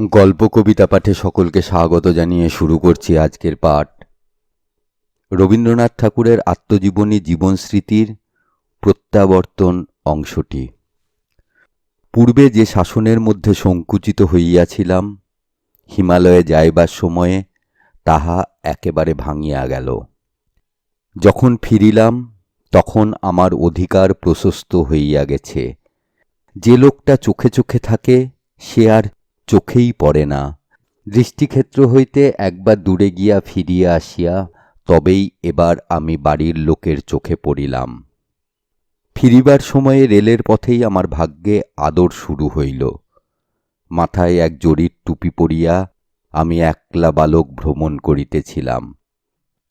গল্প কবিতা পাঠে সকলকে স্বাগত জানিয়ে শুরু করছি আজকের পাঠ। রবীন্দ্রনাথ ঠাকুরের আত্মজীবনী জীবনস্মৃতির প্রত্যাবর্তন অংশটি। পূর্বে যে শাসনের মধ্যে সংকুচিত হইয়াছিলাম, হিমালয়ে যাইবার সময়ে তাহা একেবারে ভাঙিয়া গেল। যখন ফিরিলাম, তখন আমার অধিকার প্রশস্ত হইয়া গেছে। যে লোকটা চোখে চোখে থাকে, সে আর চোখেই পড়ে না। দৃষ্টিক্ষেত্র হইতে একবার দূরে গিয়া ফিরিয়া আসিয়া তবেই এবার আমি বাড়ির লোকের চোখে পড়িলাম। ফিরিবার সময়ে রেলের পথেই আমার ভাগ্যে আদর শুরু হইল। মাথায় এক জরির টুপি পরিয়া আমি একলা বালক ভ্রমণ করিতেছিলাম।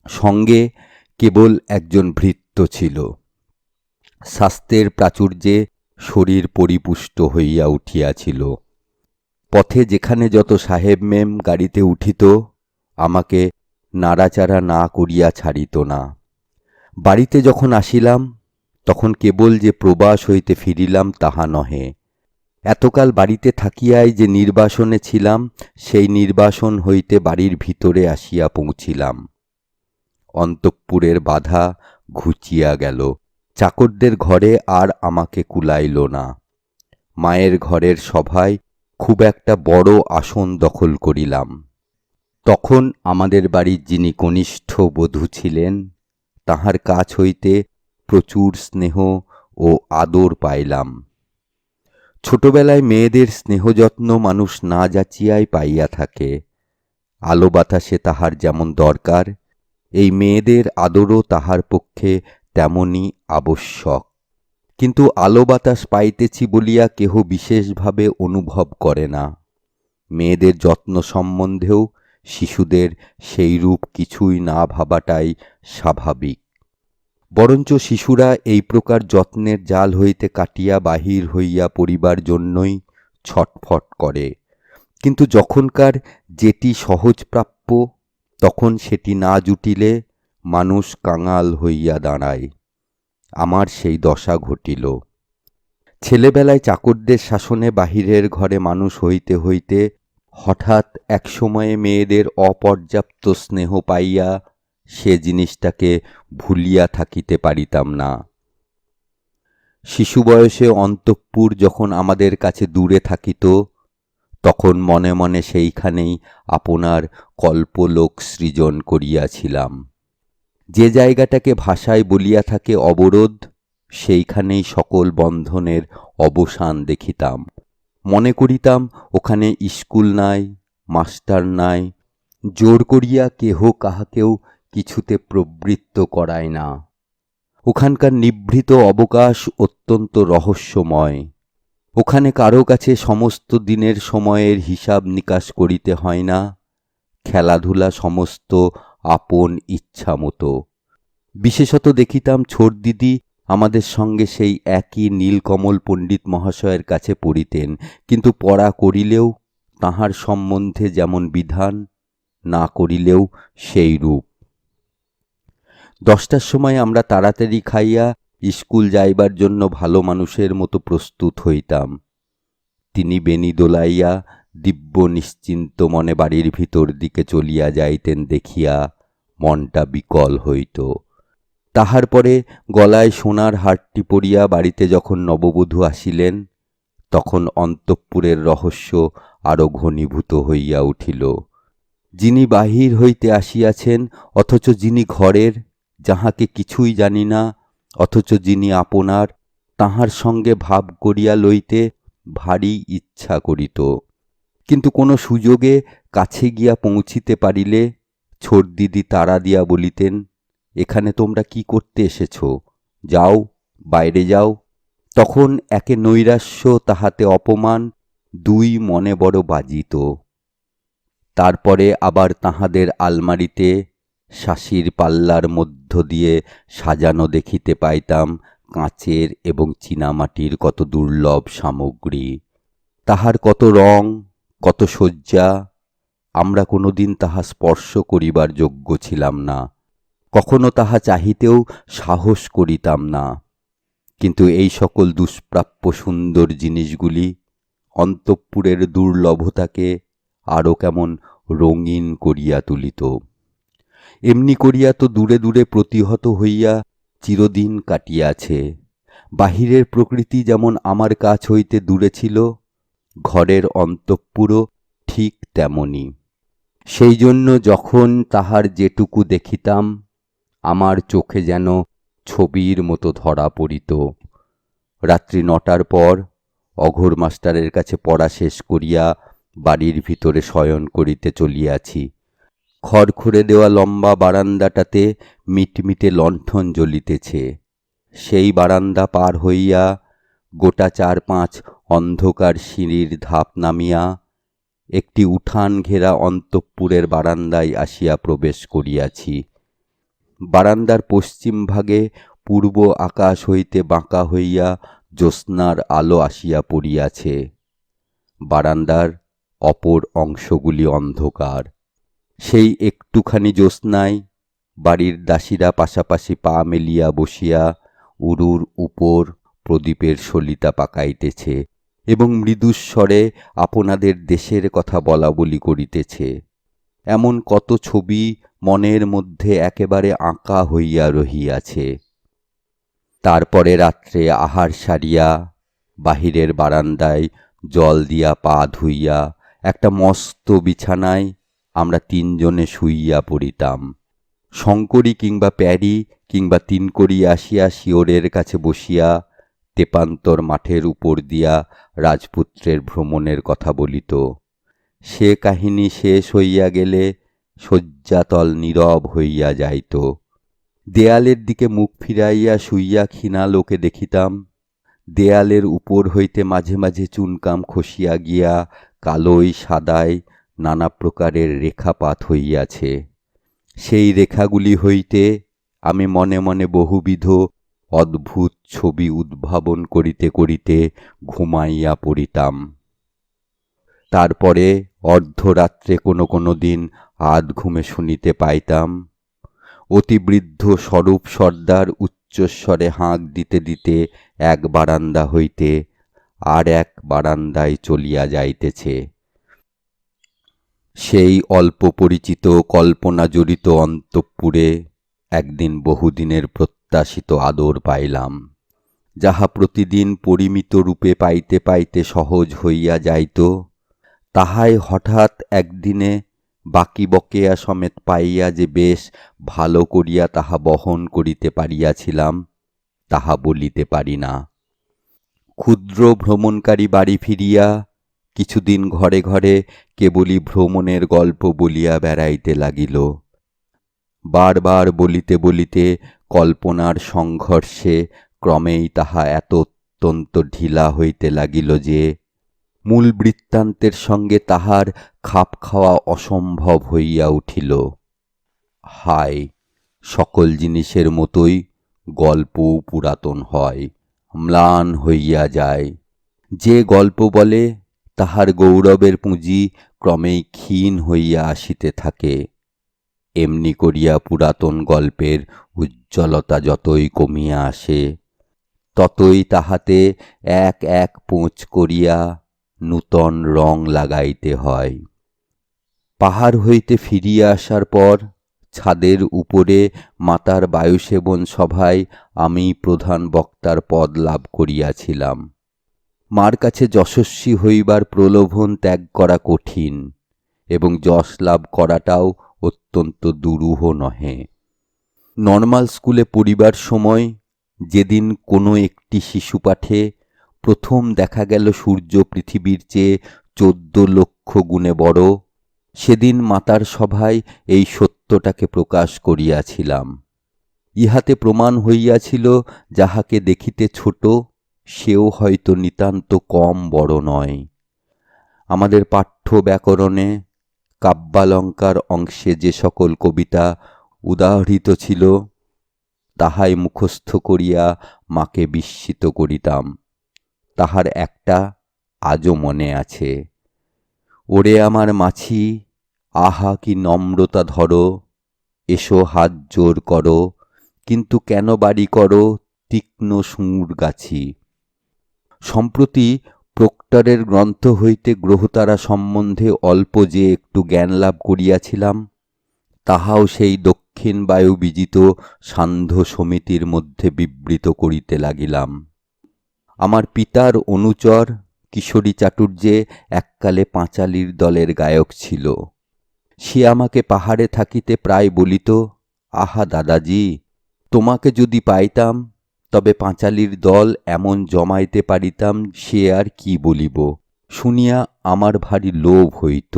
সঙ্গে কেবল একজন ভৃত্য ছিল। স্বাস্থ্যের প্রাচুর্যে শরীর পরিপুষ্ট হইয়া উঠিয়াছিল। পথে যেখানে যত সাহেব মেম গাড়িতে উঠিত, আমাকে নাড়াচাড়া না করিয়া ছাড়িত না। বাড়িতে যখন আসিলাম, তখন কেবল যে প্রবাস হইতে ফিরিলাম তাহা নহে। এতকাল বাড়িতে থাকিয়াই যে নির্বাসনে ছিলাম, সেই নির্বাসন হইতে বাড়ির ভিতরে আসিয়া পৌঁছিলাম। অন্তঃপুরের বাধা ঘুচিয়া গেল। চাকরদের ঘরে আর আমাকে কুলাইল না। মায়ের ঘরের সভায় খুব একটা বড় আসন দখল করিলাম। তখন আমাদের বাড়ির যিনি কনিষ্ঠ বধূ ছিলেন, তাহার কাছ হইতে প্রচুর স্নেহ ও আদর পাইলাম। ছোটবেলায় মেয়েদের স্নেহযত্ন মানুষ না যাচিয়াই পাইয়া থাকে। আলো বাতাসে তাহার যেমন দরকার, এই মেয়েদের আদরও তাহার পক্ষে তেমনই আবশ্যক। কিন্তু আলো বাতাস পাইতেছি বলিয়া কেহ বিশেষভাবে অনুভব করে না। মেয়েদের যত্ন সম্বন্ধেও শিশুদের সেই রূপ কিছুই না ভাবাটাই স্বাভাবিক। বরঞ্চ শিশুরা এই প্রকার যত্নের জাল হইতে কাটিয়া বাহির হইয়া পড়িবার জন্যই ছটফট করে। কিন্তু যখনকার যেটি সহজ প্রাপ্য, তখন সেটি না জুটিলে মানুষ কাঙাল হইয়া দাঁড়ায়। আমার সেই দশা ঘটিল। ছেলেবেলায় চাকরদের শাসনে বাহিরের ঘরে মানুষ হইতে হইতে হঠাৎ এক সময়ে মেয়েদের অপর্যাপ্ত স্নেহ পাইয়া সে জিনিসটাকে ভুলিয়া থাকিতে পারিতাম না। শিশু বয়সে অন্তঃপুর যখন আমাদের কাছে দূরে থাকিত, তখন মনে মনে সেইখানেই আপনার কল্পলোক সৃজন করিয়াছিলাম। যে জায়গাটাকে ভাষায় বলিয়া থাকে অবরোধ, সেইখানেই সকল বন্ধনের অবসান দেখিতাম। মনে করিতাম, ওখানে স্কুল নাই, মাস্টার নাই, জোর করিয়া কেহ কাহাকেও কিছুতে প্রবৃত্ত করায় না। ওখানকার নিভৃত অবকাশ অত্যন্ত রহস্যময়। ওখানে কারও কাছে সমস্ত দিনের সময়ের হিসাব নিকাশ করিতে হয় না, খেলাধুলা সমস্ত আপন ইচ্ছা মতো বিশেষত দেখিতাম ছোট দিদি আমাদের সঙ্গে সেই একই নীলকমল পণ্ডিত মহাশয়ের কাছে পড়িতেন, কিন্তু পড়া করিলেও তাহার সম্বন্ধে যেমন বিধান, না করিলেও সেই রূপ। দশটার সময় আমরা তাড়াতাড়ি খাইয়া স্কুল যাইবার জন্য ভালো মানুষের মতো প্রস্তুত হইতাম। তিনি বেনি দোলাইয়া দিব্য নিশ্চিন্ত মনে বাড়ির ভিতর দিকে চলিয়া যাইতেন দেখিয়া মনটা বিকল হইত। তাহার পরে গলায় সোনার হারটি পরিয়া বাড়িতে যখন নববধূ আসিলেন, তখন অন্তঃপুরের রহস্য আরও ঘনীভূত হইয়া উঠিল। যিনি বাহির হইতে আসিয়াছেন, অথচ যিনি ঘরের, যাহাকে কিছুই জানি না, অথচ যিনি আপনার, তাহার সঙ্গে ভাব করিয়া লইতে ভারী ইচ্ছা করিত। কিন্তু কোনো সুযোগে কাছে গিয়া পৌঁছিতে পারিলে ছোট দিদি তাড়া দিয়া বলিতেন, এখানে তোমরা কি করতে এসেছ? যাও, বাইরে যাও। তখন একে নৈরাশ্য তাহাতে অপমান, দুই মনে বড় বাজিত। তারপরে আবার তাহাদের আলমারিতে শাসির পাল্লার মধ্য দিয়ে সাজানো দেখিতে পাইতাম কাঁচের এবং চীনামাটির কত দুর্লভ সামগ্রী। তাহার কত রং কত শয্যা। আমরা কোনোদিন তাহা স্পর্শ করিবার যোগ্য ছিলাম না। কখনো তাহা চাহিতেও সাহস করিতাম না। কিন্তু এই সকল দুষ্প্রাপ্য সুন্দর জিনিসগুলি অন্তঃপুরের দুর্লভতাকে আরও কেমন রঙিন করিয়া তুলিত। এমনি করিয়া তো দূরে দূরে প্রতিহত হইয়া চিরদিন কাটিয়াছে। বাহিরের প্রকৃতি যেমন আমার কাছ হইতে দূরে ছিল ঘরের অন্তঃপুরও ঠিক তেমনি। সেই জন্য যখন তাহার যেটুকু দেখিতাম, আমার চোখে যেন ছবির মতো ধরা পড়িত। রাত্রি নটার পর অঘোর মাস্টারের কাছে পড়া শেষ করিয়া বাড়ির ভিতরে শয়ন করিতে চলিয়াছি। খড়খড়ে দেওয়া লম্বা বারান্দাটাতে মিটমিটে লণ্ঠন জ্বলিতেছে। সেই বারান্দা পার হইয়া গোটা চার পাঁচ অন্ধকার সিঁড়ির ধাপ নামিয়া একটি উঠান ঘেরা অন্তঃপুরের বারান্দায় আসিয়া প্রবেশ করিয়াছি। বারান্দার পশ্চিম ভাগে পূর্ব আকাশ হইতে বাঁকা হইয়া জ্যোৎস্নার আলো আসিয়া পড়িয়াছে। বারান্দার অপর অংশগুলি অন্ধকার। সেই একটুখানি জ্যোৎস্নায় বাড়ির দাসীরা পাশাপাশি পা মেলিয়া বসিয়া উরুর উপর প্রদীপের সলিতা পাকাইতেছে এবং মৃদুস্বরে আপনাদের দেশের কথা বলা বলি করিতেছে। এমন কত ছবি মনের মধ্যে একেবারে আঁকা হইয়া রহিয়াছে। তারপরে রাত্রে আহার সারিয়া, বাহিরের বারান্দায় জল দিয়া পা ধুইয়া, একটা মস্ত বিছানায় আমরা তিনজনে শুইয়া পড়িতাম। শঙ্করী কিংবা প্যারি কিংবা তিনকড়ি আসিয়া শিওরের কাছে বসিয়া তেপান্তর মাঠের উপর দিয়া রাজপুত্রের ভ্রমণের কথা বলিত। সে কাহিনী শেষ হইয়া গেলে শয্যাতল নীরব হইয়া যাইত। দেয়ালের দিকে মুখ ফিরাইয়া শুইয়া ক্ষীণা লোকে দেখিতাম। দেয়ালের উপর হইতে মাঝে মাঝে চুনকাম খসিয়া গিয়া কালোই সাদায় নানা প্রকারের রেখাপাত হইয়াছে। সেই রেখাগুলি হইতে আমি মনে মনে বহুবিধ অদ্ভুত ছবি উদ্ভাবন করিতে করিতে ঘুমাইয়া পড়িতাম। তারপরে অর্ধরাত্রে কোনো কোনো দিন আধ ঘুমে শুনিতে পাইতাম। অতিবৃদ্ধ স্বরূপ সর্দার উচ্চস্বরে হাঁক দিতে দিতে এক বারান্দা হইতে আর এক বারান্দায় চলিয়া যাইতেছে। সেই অল্প পরিচিত কল্পনা জড়িত অন্তঃপুরে একদিন বহুদিনের প্রত্যাশিত আদর পাইলাম, যাহা প্রতিদিন পরিমিত রূপে পাইতে পাইতে সহজ হইয়া যাইত, তাহাই হঠাৎ একদিনে বাকি বকেয়া সমেত পাইয়া যে বেশ ভালো করিয়া তাহা বহন করিতে পারিয়াছিলাম, তাহা বলিতে পারি না। ক্ষুদ্র ভ্রমণকারী বাড়ি ফিরিয়া কিছুদিন ঘরে ঘরে কেবলই ভ্রমণের গল্প বলিয়া বেড়াইতে লাগিল। বারবার বলিতে বলিতে কল্পনার সংঘর্ষে ক্রমেই তাহা এত অত্যন্ত ঢিলা হইতে লাগিল যে, মূল বৃত্তান্তের সঙ্গে তাহার খাপ খাওয়া অসম্ভব হইয়া উঠিল। হায়, সকল জিনিসের মতোই গল্পও পুরাতন হয়, ম্লান হইয়া যায়। যে গল্প বলে, তাহার গৌরবের পুঁজি ক্রমেই ক্ষীণ হইয়া আসিতে থাকে। এমনি করিয়া পুরাতন গল্পের উজ্জ্বলতা যতই কমিয়া আসে, ততই তাহাতে এক এক পোঁচ করিয়া নূতন রং লাগাইতে হয়। পাহাড় হইতে ফিরিয়া আসার পর ছাদের উপরে মাতার বায়ুসেবন সভায় আমি প্রধান বক্তার পদ লাভ করিয়াছিলাম। মার কাছে যশস্বী হইবার প্রলোভন ত্যাগ করা কঠিন এবং যশ লাভ করাটাও অত্যন্ত দুরূহ নহে। নর্মাল স্কুলে পড়িবার সময় যেদিন কোনো একটি শিশু পাঠে প্রথম দেখা গেল সূর্য পৃথিবীর চেয়ে চোদ্দ লক্ষ গুণে বড়, সেদিন মাতার সভায় এই সত্যটাকে প্রকাশ করিয়াছিলাম। ইহাতে প্রমাণ হইয়াছিল, যাহাকে দেখিতে ছোট, সেও হয়তো নিতান্ত কম বড় নয়। আমাদের পাঠ্য ব্যাকরণে কাব্যালঙ্কার অংশে যে সকল কবিতা উদাহৃত ছিল, তাহাই মুখস্থ করিয়া মাকে বিস্মিত করিতাম। তাহার একটা আজও মনে আছে, ওরে আমার মাছি, আহা কি নম্রতা ধরো, এসো হাত জোর করো, কিন্তু কেন বাড়ি করো তীক্ষ্ণ সুর গাছি? সম্প্রতি ডক্টরের গ্রন্থ হইতে গ্রহতারা সম্বন্ধে অল্প যে একটু জ্ঞান লাভ করিয়াছিলাম, তাহাও সেই দক্ষিণ বায়ু বিজিত সান্ধ্য সমিতির মধ্যে বিবৃত করিতে লাগিলাম। আমার পিতার অনুচর কিশোরী চাটুর্যে এককালে পাঁচালির দলের গায়ক ছিল। সে আমাকে পাহাড়ে থাকিতে প্রায় বলিত, আহা দাদাজি, তোমাকে যদি পাইতাম তবে পাঁচালির দল এমন জমাইতে পারিতাম সে আর কি বলিব। শুনিয়া আমার ভারী লোভ হইত।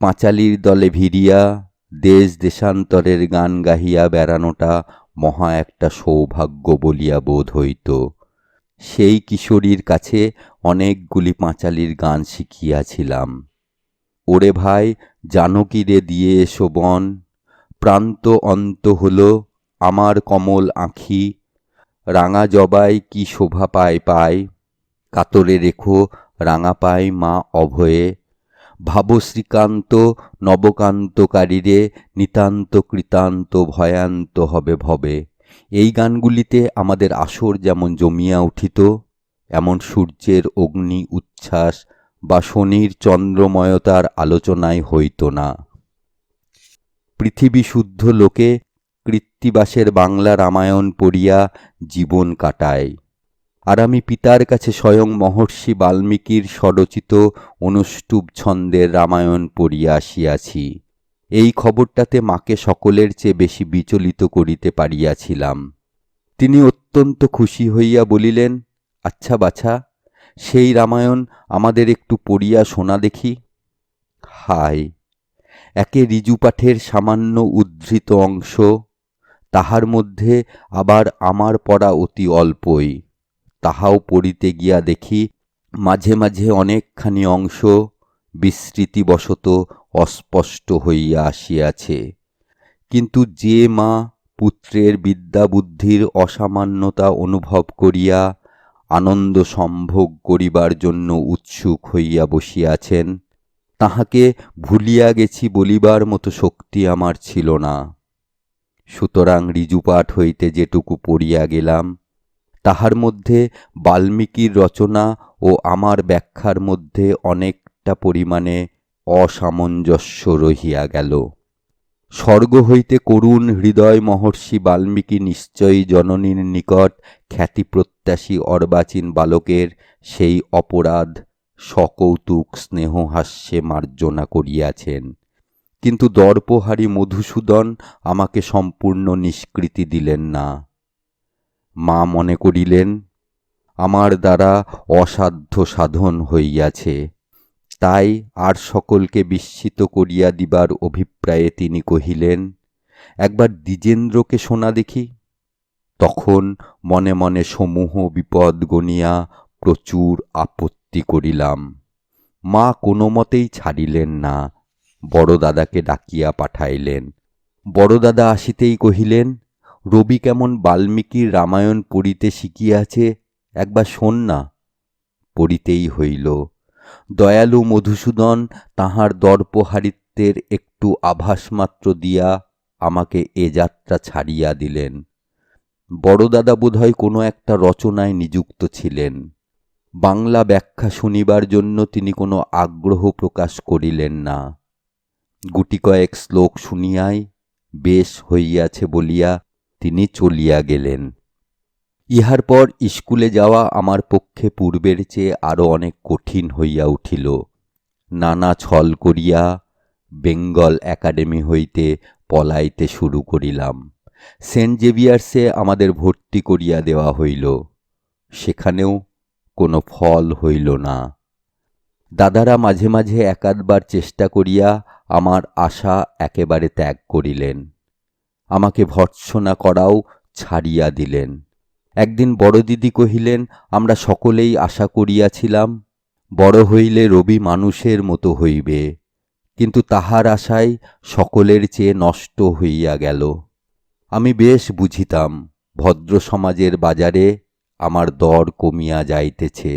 পাঁচালির দলে ভিড়িয়া দেশ দেশান্তরের গান গাহিয়া বেড়ানোটা মহা একটা সৌভাগ্য বলিয়া বোধ হইত। সেই কিশোরীর কাছে অনেকগুলি পাঁচালির গান শিখিয়াছিলাম। ওরে ভাই জানকীরে দিয়ে এসো বন। প্রান্ত অন্ত হল আমার কমল আঁখি। রাঙা জবাই কি শোভা পায় পায়? কাতরে রেখো রাঙা পায় মা অভয়ে। ভাব শ্রীকান্ত নবকান্তকারীরে, নিতান্ত কৃতান্ত ভয়ান্ত হবে ভবে। এই গানগুলিতে আমাদের আসর যেমন জমিয়া উঠিত, এমন সূর্যের অগ্নি উচ্ছ্বাস বা শনির চন্দ্রময়তার আলোচনায় হইত না। পৃথিবী শুদ্ধ লোকে কৃত্তিবাসের বাংলা রামায়ণ পড়িয়া জীবন কাটায়। আর আমি পিতার কাছে স্বয়ং মহর্ষি বাল্মীকির স্বরচিত অনুষ্টুপ ছন্দের রামায়ণ পড়িয়া আসিয়াছি। এই খবরটাতে মাকে সকলের চেয়ে বেশি বিচলিত করিতে পারিয়াছিলাম। তিনি অত্যন্ত খুশি হইয়া বলিলেন আচ্ছা বাছা, সেই রামায়ণ আমাদের একটু পড়িয়া শোনা দেখি। হায়, একে ঋজুপাঠের সামান্য উদ্ধৃত অংশ তাহার মধ্যে আবার আমার পড়া অতি অল্পই। তাহাও পড়িতে গিয়া দেখি মাঝে মাঝে অনেকখানি অংশ বিস্মৃতিবশত অস্পষ্ট হইয়া আসিয়াছে। কিন্তু যে মা পুত্রের বিদ্যাবুদ্ধির অসামান্যতা অনুভব করিয়া আনন্দ সম্ভোগ করিবার জন্য উৎসুক হইয়া বসিয়াছেন, তাহাকে ভুলিয়া গেছি বলিবার মতো শক্তি আমার ছিল না। সুতরাং ঋজুপাঠ হইতে যেটুকু পড়িয়া গেলাম, তাহার মধ্যে বাল্মীকির রচনা ও আমার ব্যাখ্যার মধ্যে অনেকটা পরিমাণে অসামঞ্জস্য রহিয়া গেল। স্বর্গ হইতে করুণ হৃদয় মহর্ষি বাল্মীকি নিশ্চয়ই জননীর নিকট খ্যাতিপ্রত্যাশী অর্বাচীন বালকের সেই অপরাধ সকৌতুক স্নেহহাস্যে মার্জনা করিয়াছেন। কিন্তু দর্পহারী মধুসূদন আমাকে সম্পূর্ণ নিষ্কৃতি দিলেন না। মা মনে করিলেন, আমার দ্বারা অসাধ্য সাধন হইয়াছে। তাই আর সকলকে বিস্মিত করিয়া দিবার অভিপ্রায়ে তিনি কহিলেন, একবার দ্বিজেন্দ্রকে শোনা দেখি। তখন মনে মনে সমূহ বিপদ গনিয়া প্রচুর আপত্তি করিলাম। মা কোনো মতেই ছাড়িলেন না। বড় দাদাকে ডাকিয়া পাঠাইলেন। বড় দাদা আসিতেই কহিলেন, রবি কেমন বাল্মীকির রামায়ণ পড়িতে শিখিয়াছে, একবার শোন না। পড়িতেই হইল। দয়ালু মধুসূদন তাহার দর্পহারিত্বের একটু আভাস মাত্র দিয়া আমাকে এ যাত্রা ছাড়িয়া দিলেন। বড়দাদা বোধহয় কোনো একটা রচনায় নিযুক্ত ছিলেন। বাংলা ব্যাখ্যা শুনিবার জন্য তিনি কোনো আগ্রহ প্রকাশ করিলেন না। গুটি কয়েক শ্লোক শুনিয়াই বেশ হইয়াছে বলিয়া তিনি চলিয়া গেলেন। ইহার পর স্কুলে যাওয়া আমার পক্ষে পূর্বের চেয়ে আরও অনেক কঠিন হইয়া উঠিল। নানা ছল করিয়া বেঙ্গল একাডেমি হইতে পলাইতে শুরু করিলাম। সেন্ট জেভিয়ার্সে আমাদের ভর্তি করিয়া দেওয়া হইল। সেখানেও কোনো ফল হইল না। দাদারা মাঝে মাঝে একাধবার চেষ্টা করিয়া আমার আশা একেবারে ত্যাগ করিলেন। আমাকে ভর্ৎসনা করাও ছাড়িয়া দিলেন। একদিন বড় দিদি কহিলেন, আমরা সকলেই আশা করিয়াছিলাম, বড় হইলে রবি মানুষের মতো হইবে, কিন্তু তাহার আশায় সকলের চেয়ে নষ্ট হইয়া গেল। আমি বেশ বুঝিতাম ভদ্র সমাজের বাজারে আমার দর কমিয়া যাইতেছে।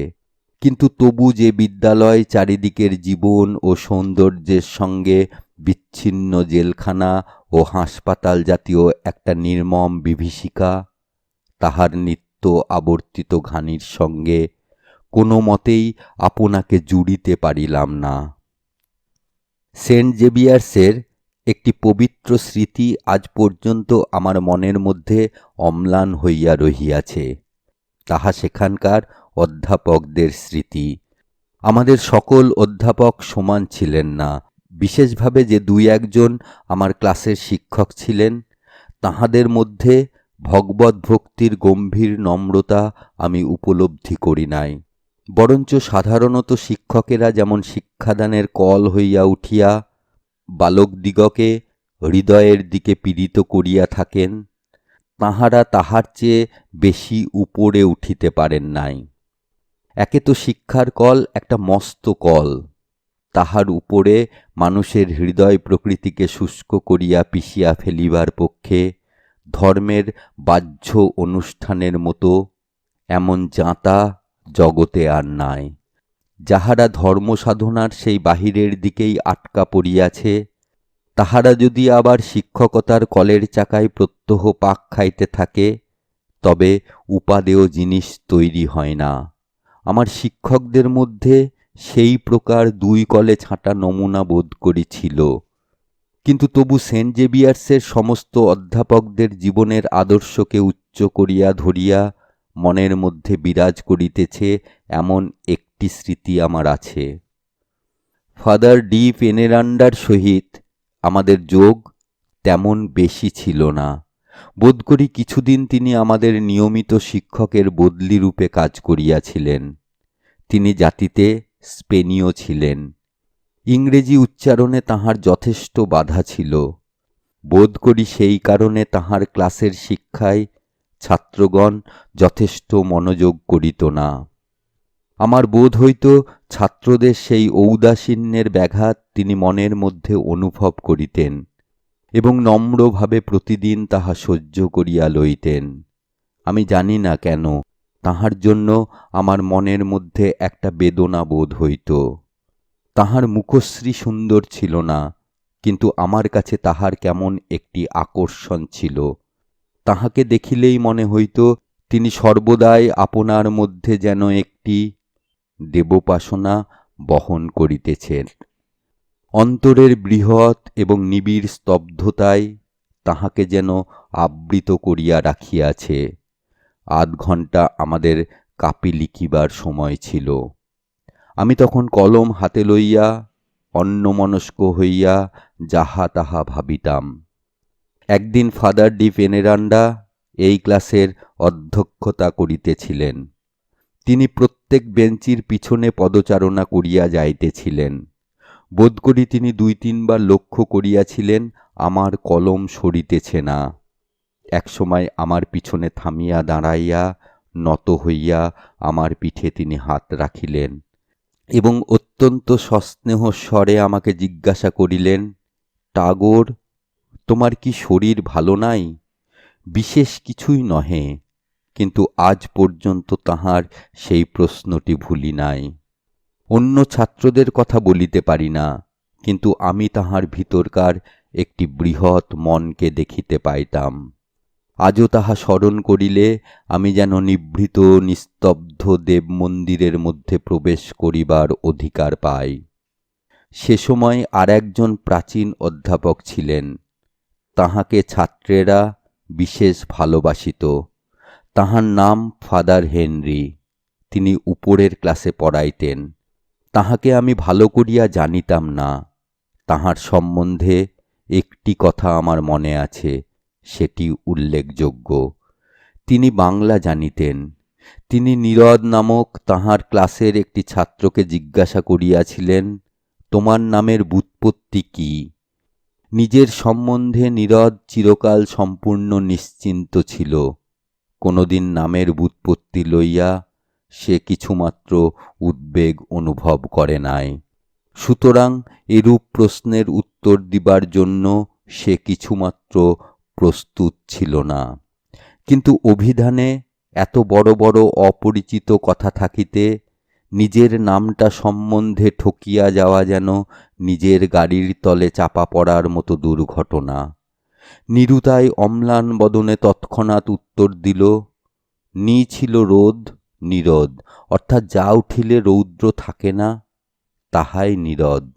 কিন্তু তবু যে বিদ্যালয় চারিদিকের জীবন ও সৌন্দর্যের সঙ্গে বিচ্ছিন্ন জেলখানা ও হাসপাতাল জাতীয় একটা নির্মম বিভীষিকা, তাহার নিত্য আবর্তিত ঘানির সঙ্গে কোনো মতেই আপনাকে জুড়িতে পারিলাম না। সেন্ট জেভিয়ার্সের একটি পবিত্র স্মৃতি আজ পর্যন্ত আমার মনের মধ্যে অম্লান হইয়া রহিয়াছে। তাহা সেখানকার অধ্যাপকদের স্মৃতি। আমাদের সকল অধ্যাপক সমান ছিলেন না। বিশেষভাবে যে দুই একজন আমার ক্লাসের শিক্ষক ছিলেন, তাহাদের মধ্যে ভগবত ভক্তির গম্ভীর নম্রতা আমি উপলব্ধি করি নাই। বরঞ্চ সাধারণত শিক্ষকেরা যেমন শিক্ষাদানের কল হইয়া উঠিয়া বালকদিগকে হৃদয়ের দিকে পীড়িত করিয়া থাকেন তাহারা তাহার চেয়ে বেশি উপরে উঠিতে পারেন নাই। একে তো শিক্ষার কল, একটা মস্ত কল। তাহার উপরে মানুষের হৃদয় প্রকৃতিকে শুষ্ক করিয়া পিষিয়া ফেলিবার পক্ষে ধর্মের বাহ্য অনুষ্ঠানের মতো এমন জাঁতা জগতে আর নাই। যাহারা ধর্ম সাধনার সেই বাহিরের দিকেই আটকা পড়িয়াছে তাহারা যদি আবার শিক্ষকতার কলের চাকায় প্রত্যহ পাক খাইতে থাকে, তবে উপাদেয় জিনিস তৈরি হয় না। আমার শিক্ষকদের মধ্যে সেই প্রকার দুই কলে ছাঁটা নমুনা বোধ করেছিল। কিন্তু তবু সেন্ট জেভিয়ার্সের সমস্ত অধ্যাপকদের জীবনের আদর্শকে উচ্চ করিয়া ধরিয়া মনের মধ্যে বিরাজ করিতেছে এমন একটি স্মৃতি আমার আছে। ফাদার ডি পেনেরান্ডার সহিত আমাদের যোগ তেমন বেশি ছিল না। বোধ করি কিছুদিন তিনি আমাদের নিয়মিত শিক্ষকের বদলি রূপে কাজ করিয়াছিলেন। তিনি জাতিতে স্পেনীয় ছিলেন। ইংরেজি উচ্চারণে তাহার যথেষ্ট বাধা ছিল। বোধ করি সেই কারণে তাহার ক্লাসের শিক্ষায় ছাত্রগণ যথেষ্ট মনোযোগ করিত না। আমার বোধ হইত ছাত্রদের সেই ঔদাসীন্যের ব্যাঘাত তিনি মনের মধ্যে অনুভব করিতেন এবং নম্রভাবে প্রতিদিন তাহা সহ্য করিয়া লইতেন। আমি জানি না কেন, তাহার জন্য আমার মনের মধ্যে একটা বেদনা বোধ হইত। তাহার মুখশ্রী সুন্দর ছিল না, কিন্তু আমার কাছে তাহার কেমন একটি আকর্ষণ ছিল। তাহাকে দেখিলেই মনে হইত, তিনি সর্বদাই আপনার মধ্যে যেন একটি দেবোপাসনা বহন করিতেছেন। অন্তরের বৃহৎ এবং নিবিড় স্তব্ধতায় তাহাকে যেন আবৃত করিয়া রাখিয়াছে। আধ ঘণ্টা আমাদের কাপি লিখিবার সময় ছিল। আমি তখন কলম হাতে লইয়া, অন্যমনস্ক হইয়া যাহা তাহা ভাবিতাম। একদিন ফাদার ডি পেনেরান্ডা এই ক্লাসের অধ্যক্ষতা করিতেছিলেন। তিনি প্রত্যেক বেঞ্চির পিছনে পদচারণা করিয়া যাইতেছিলেন। বোধ করি তিনি দুই তিনবার লক্ষ্য করিয়াছিলেন, আমার কলম সরিতেছে না। একসময় আমার পিছনে থামিয়া দাঁড়াইয়া, নত হইয়া আমার পিঠে তিনি হাত রাখিলেন এবং অত্যন্ত সস্নেহ স্বরে আমাকে জিজ্ঞাসা করিলেন, টাগোর, তোমার কি শরীর ভালো নাই? বিশেষ কিছুই নহে। কিন্তু আজ পর্যন্ত তাহার সেই প্রশ্নটি ভুলি নাই। অন্য ছাত্রদের কথা বলিতে পারি না, কিন্তু আমি তাহার ভিতরকার একটি বৃহৎ মনকে দেখিতে পাইতাম। আজও তাহা স্মরণ করিলে আমি যেন নিভৃত, নিস্তব্ধ দেব মন্দিরের মধ্যে প্রবেশ করিবার অধিকার পাই। সে সময় আর একজন প্রাচীন অধ্যাপক ছিলেন। তাহাকে ছাত্রেরা বিশেষ ভালোবাসিত। তাহার নাম ফাদার হেনরি। তিনি উপরের ক্লাসে পড়াইতেন। তাহাকে আমি ভালো করিয়া জানিতাম না। তাহার সম্বন্ধে একটি কথা আমার মনে আছে, সেটি উল্লেখযোগ্য। তিনি বাংলা জানিতেন। তিনি নীরদ নামক তাহার ক্লাসের একটি ছাত্রকে জিজ্ঞাসা করিয়াছিলেন, তোমার নামের বুৎপত্তি কি? নিজের সম্বন্ধে নীরদ চিরকাল সম্পূর্ণ নিশ্চিন্ত ছিল। কোনোদিন নামের বুৎপত্তি লইয়া সে কিছুমাত্র উদ্বেগ অনুভব করে নাই। সুতরাং এরূপ প্রশ্নের উত্তর দিবার জন্য সে কিছুমাত্র প্রস্তুত ছিল না। কিন্তু অভিধানে এত বড় বড় অপরিচিত কথা থাকিতে নিজের নামটা সম্বন্ধে ঠকিয়া যাওয়া যেন নিজের গাড়ির তলে চাপা পড়ার মতো দুর্ঘটনা। নিরুতায় অম্লান বদনে তৎক্ষণাৎ উত্তর দিল, নি ছিল রোদ নীরদ অর্থাৎ যা উঠিলে রৌদ্র থাকে না, তাহাই নিরোদ